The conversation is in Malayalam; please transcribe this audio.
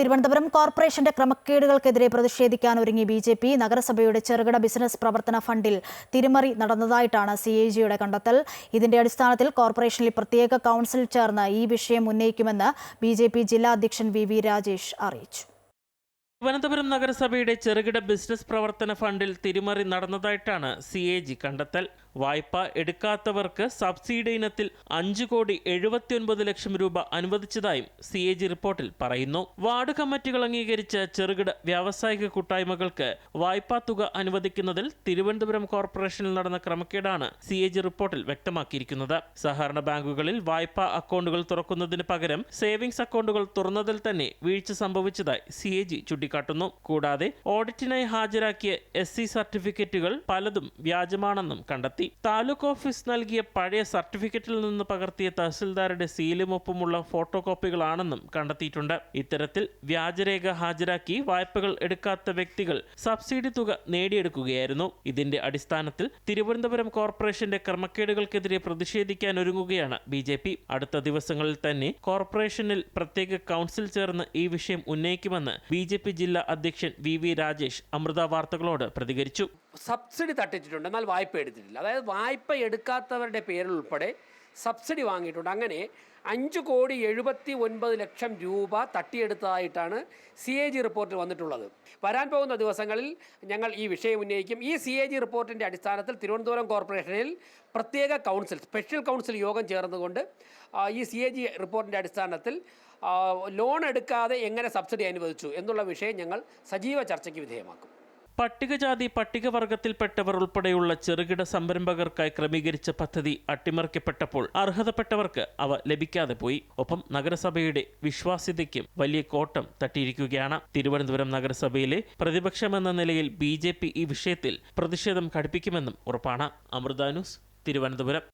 തിരുവനന്തപുരം കോർപ്പറേഷന്റെ ക്രമക്കേടുകൾക്കെതിരെ പ്രതിഷേധിക്കാൻ ഒരുങ്ങി ബി ജെ പി നഗരസഭയുടെ ചെറുകിട ബിസിനസ് പ്രവർത്തന ഫണ്ടിൽ തിരിമറി നടന്നതായിട്ടാണ് സി എ ജിയുടെ കണ്ടെത്തൽ. ഇതിന്റെ അടിസ്ഥാനത്തിൽ കോർപ്പറേഷനിൽ പ്രത്യേക കൗൺസിൽ ചേർന്ന് ഈ വിഷയം ഉന്നയിക്കുമെന്ന് ബി ജെ പി ജില്ലാ അധ്യക്ഷൻ വി വി രാജേഷ് അറിയിച്ചു. തിരുവനന്തപുരം നഗരസഭയുടെ ചെറുകിട ബിസിനസ് പ്രവർത്തന ഫണ്ടിൽ തിരിമറി നടന്നതായിട്ടാണ് സി എ ജി കണ്ടെത്തൽ. വായ്പ എടുക്കാത്തവർക്ക് സബ്സിഡി ഇനത്തിൽ അഞ്ച് കോടി എഴുപത്തിയൊൻപത് ലക്ഷം രൂപ അനുവദിച്ചതായും സി എ ജി റിപ്പോർട്ടിൽ പറയുന്നു. വാർഡ് കമ്മിറ്റികൾ അംഗീകരിച്ച ചെറുകിട വ്യാവസായിക കൂട്ടായ്മകൾക്ക് വായ്പാ തുക അനുവദിക്കുന്നതിൽ തിരുവനന്തപുരം കോർപ്പറേഷനിൽ നടന്ന ക്രമക്കേടാണ് സി എ ജി റിപ്പോർട്ടിൽ വ്യക്തമാക്കിയിരിക്കുന്നത്. സഹകരണ ബാങ്കുകളിൽ വായ്പാ അക്കൗണ്ടുകൾ തുറക്കുന്നതിന് പകരം സേവിങ്സ് അക്കൗണ്ടുകൾ തുറന്നതിൽ തന്നെ വീഴ്ച സംഭവിച്ചതായി സി എ ജി ചൂണ്ടിക്കാട്ടുന്നു. കൂടാതെ ഓഡിറ്റിനായി ഹാജരാക്കിയ എസ് സി സർട്ടിഫിക്കറ്റുകൾ പലതും വ്യാജമാണെന്നും കണ്ടെത്തി. താലൂക്ക് ഓഫീസ് നൽകിയ പഴയ സർട്ടിഫിക്കറ്റിൽ നിന്ന് പകർത്തിയ തഹസിൽദാരുടെ സീലും ഒപ്പമുള്ള ഫോട്ടോ കോപ്പികളാണെന്നും കണ്ടെത്തിയിട്ടുണ്ട്. ഇത്തരത്തിൽ വ്യാജരേഖ ഹാജരാക്കി വായ്പകൾ എടുക്കാത്ത വ്യക്തികൾ സബ്സിഡി തുക നേടിയെടുക്കുകയായിരുന്നു. ഇതിന്റെ അടിസ്ഥാനത്തിൽ തിരുവനന്തപുരം കോർപ്പറേഷന്റെ ക്രമക്കേടുകൾക്കെതിരെ പ്രതിഷേധിക്കാൻ ഒരുങ്ങുകയാണ് ബി ജെ പി. അടുത്ത ദിവസങ്ങളിൽ തന്നെ കോർപ്പറേഷനിൽ പ്രത്യേക കൗൺസിൽ ചേർന്ന് ഈ വിഷയം ഉന്നയിക്കുമെന്ന് ബി ജില്ലാ അധ്യക്ഷൻ വി വി രാജേഷ് അമൃത വാർത്തകളോട് പ്രതികരിച്ചു. സബ്സിഡി തട്ടിച്ചിട്ടുണ്ട് എന്നാൽ വായ്പ എടുത്തിട്ടില്ല. അതായത് വായ്പ എടുക്കാത്തവരുടെ പേരിൽ ഉൾപ്പെടെ സബ്സിഡി വാങ്ങിയിട്ടുണ്ട്. അങ്ങനെ അഞ്ച് കോടി എഴുപത്തി ഒൻപത് ലക്ഷം രൂപ തട്ടിയെടുത്തതായിട്ടാണ് സി എ ജി റിപ്പോർട്ടിൽ വന്നിട്ടുള്ളത്. വരാൻ പോകുന്ന ദിവസങ്ങളിൽ ഞങ്ങൾ ഈ വിഷയം ഉന്നയിക്കും. ഈ സി എ ജി റിപ്പോർട്ടിന്റെ അടിസ്ഥാനത്തിൽ തിരുവനന്തപുരം കോർപ്പറേഷനിൽ പ്രത്യേക കൗൺസിൽ സ്പെഷ്യൽ കൗൺസിൽ യോഗം ചേർന്നുകൊണ്ട് ഈ സി എ ജി റിപ്പോർട്ടിന്റെ അടിസ്ഥാനത്തിൽ ലോൺ എടുക്കാതെ എങ്ങനെ സബ്സിഡി അനുവദിച്ചു എന്നുള്ള വിഷയം ഞങ്ങൾ സജീവ ചർച്ചയ്ക്ക് വിധേയമാക്കും. പട്ടികജാതി പട്ടികവർഗത്തിൽപ്പെട്ടവർ ഉൾപ്പെടെയുള്ള ചെറുകിട സംരംഭകർക്കായി ക്രമീകരിച്ച പദ്ധതി അട്ടിമറിക്കപ്പെട്ടപ്പോൾ അർഹതപ്പെട്ടവർക്ക് അവ ലഭിക്കാതെ പോയി. ഒപ്പം നഗരസഭയുടെ വിശ്വാസ്യതയ്ക്കും വലിയ കോട്ടം തട്ടിയിരിക്കുകയാണ്. തിരുവനന്തപുരം നഗരസഭയിലെ പ്രതിപക്ഷമെന്ന നിലയിൽ ബി ഈ വിഷയത്തിൽ പ്രതിഷേധം കടുപ്പിക്കുമെന്നും ഉറപ്പാണ്. അമൃത ന്യൂസ് തിരുവനന്തപുരം.